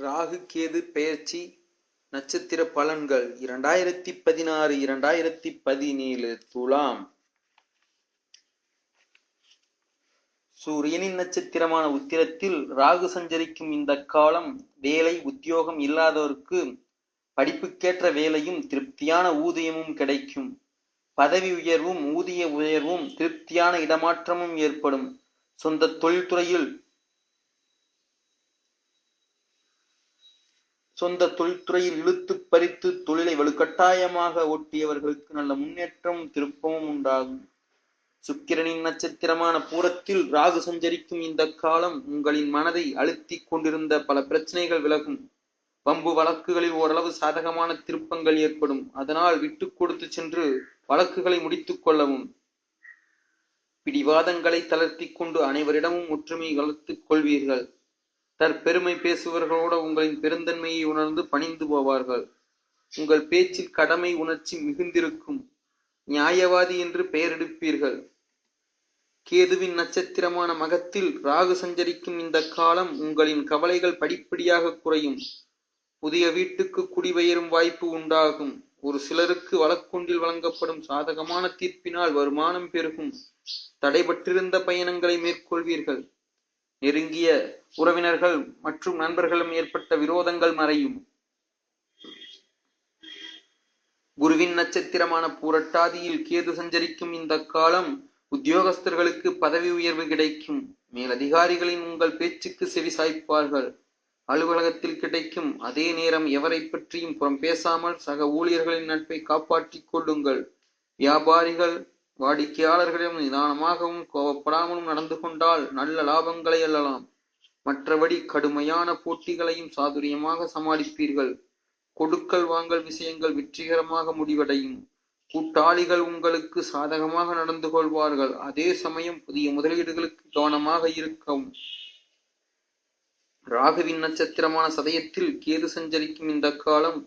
ராகு கேது பெயர்ச்சி நட்சத்திர பலன்கள். இரண்டாயிரத்தி பதினாறு இரண்டாயிரத்தி பதினேழு துலாம். சூரியனின் நட்சத்திரமான உத்திரத்தில் ராகு சஞ்சரிக்கும் இந்த காலம் வேலை உத்தியோகம் இல்லாதவருக்கு படிப்புக்கேற்ற வேலையும் திருப்தியான ஊதியமும் கிடைக்கும். பதவி உயர்வும் ஊதிய உயர்வும் திருப்தியான இடமாற்றமும் ஏற்படும். சொந்த தொழில்துறையில் சொந்த தொழில்துறையில் இழுத்து பறித்து தொழிலை வலுக்கட்டாயமாக ஓட்டியவர்களுக்கு நல்ல முன்னேற்றமும் திருப்பமும் உண்டாகும். சுக்கிரனின் நட்சத்திரமான பூரத்தில் ராகு சஞ்சரிக்கும் இந்த காலம் உங்களின் மனதை அழுத்திக் கொண்டிருந்த பல பிரச்சனைகள் விலகும். பம்பு வழக்குகளில் ஓரளவு சாதகமான திருப்பங்கள் ஏற்படும். அதனால் விட்டு கொடுத்து சென்று வழக்குகளை முடித்துக் கொள்ளவும். பிடிவாதங்களை தளர்த்தி கொண்டு அனைவரிடமும் ஒற்றுமை வளர்த்துக் கொள்வீர்கள். தற்பெருமை பேசுபவர்களோடு உங்களின் பெருந்தன்மையை உணர்ந்து பணிந்து போவார்கள். உங்கள் பேச்சில் கடமை உணர்ச்சி மிகுந்திருக்கும். நியாயவாதி என்று பெயரெடுப்பீர்கள். கேதுவின் நட்சத்திரமான மகத்தில் ராகு சஞ்சரிக்கும் இந்த காலம் உங்களின் கவலைகள் படிப்படியாக குறையும். புதிய வீட்டுக்கு குடிபெயரும் வாய்ப்பு உண்டாகும். ஒரு சிலருக்கு வழக்கொன்றில் வழங்கப்படும் சாதகமான தீர்ப்பினால் வருமானம் பெருகும். தடைபட்டிருந்த பயணங்களை மேற்கொள்வீர்கள். நெருங்கிய உறவினர்கள் மற்றும் நண்பர்களும் ஏற்பட்ட விரோதங்கள் மறையும். குருவின் நட்சத்திரமான பூரட்டாதியில் கேது சஞ்சரிக்கும் இந்த காலம் உத்தியோகஸ்தர்களுக்கு பதவி உயர்வு கிடைக்கும். மேலதிகாரிகளின் உங்கள் பேச்சுக்கு செவி சாய்ப்பார்கள். அலுவலகத்தில் கிடைக்கும் அதே நேரம் எவரை பற்றியும் புறம் பேசாமல் சக ஊழியர்களின் நட்பை காப்பாற்றிக் கொள்ளுங்கள். வியாபாரிகள் வாடிக்கையாளர்களிடம் நிதானமாகவும் கோபப்படாமலும் நடந்து கொண்டால் நல்ல லாபங்களை அல்லலாம் மற்றபடி கடுமையான போட்டிகளையும் சாதுரியமாக சமாளிப்பீர்கள். கொடுக்கல் வாங்கல் விஷயங்கள் வெற்றிகரமாக முடிவடையும். கூட்டாளிகள் உங்களுக்கு சாதகமாக நடந்து கொள்வார்கள். அதே சமயம் புதிய முதலீடுகளுக்கு கவனமாக இருக்கவும். ராகுவின் நட்சத்திரமான சதயத்தில் கேது சஞ்சரிக்கும் இந்த காலம்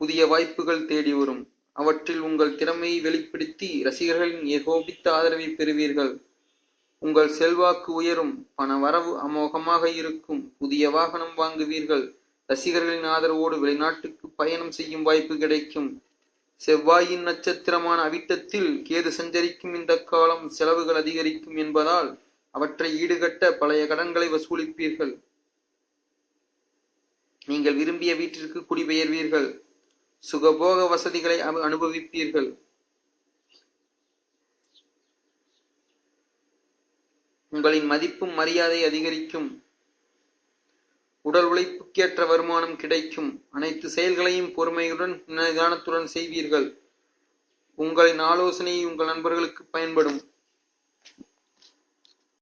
புதிய வாய்ப்புகள் தேடி வரும். அவற்றில் உங்கள் திறமையை வெளிப்படுத்தி ரசிகர்களின் ஏகோபித்த ஆதரவை பெறுவீர்கள். உங்கள் செல்வாக்கு உயரும் பண வரவு அமோகமாக இருக்கும் புதிய வாகனம் வாங்குவீர்கள். ரசிகர்களின் ஆதரவோடு வெளிநாட்டுக்கு பயணம் செய்யும் வாய்ப்பு கிடைக்கும். செவ்வாயின் நட்சத்திரமான அவிட்டத்தில் கேது சஞ்சரிக்கும் இந்த காலம் செலவுகள் அதிகரிக்கும் என்பதால் அவற்றை ஈடுகட்ட பழைய கடன்களை வசூலிப்பீர்கள். நீங்கள் விரும்பிய வீட்டிற்கு குடிபெயர்வீர்கள். சுகபோக வசதிகளை அனுபவிப்பீர்கள். உங்களின் மதிப்பும் மரியாதை அதிகரிக்கும். உடல் உழைப்புக்கேற்ற வருமானம் கிடைக்கும். அனைத்து செயல்களையும் பொறுமையுடன் நிதானத்துடன் செய்வீர்கள். உங்களின் ஆலோசனை உங்கள் நண்பர்களுக்கு பயன்படும்.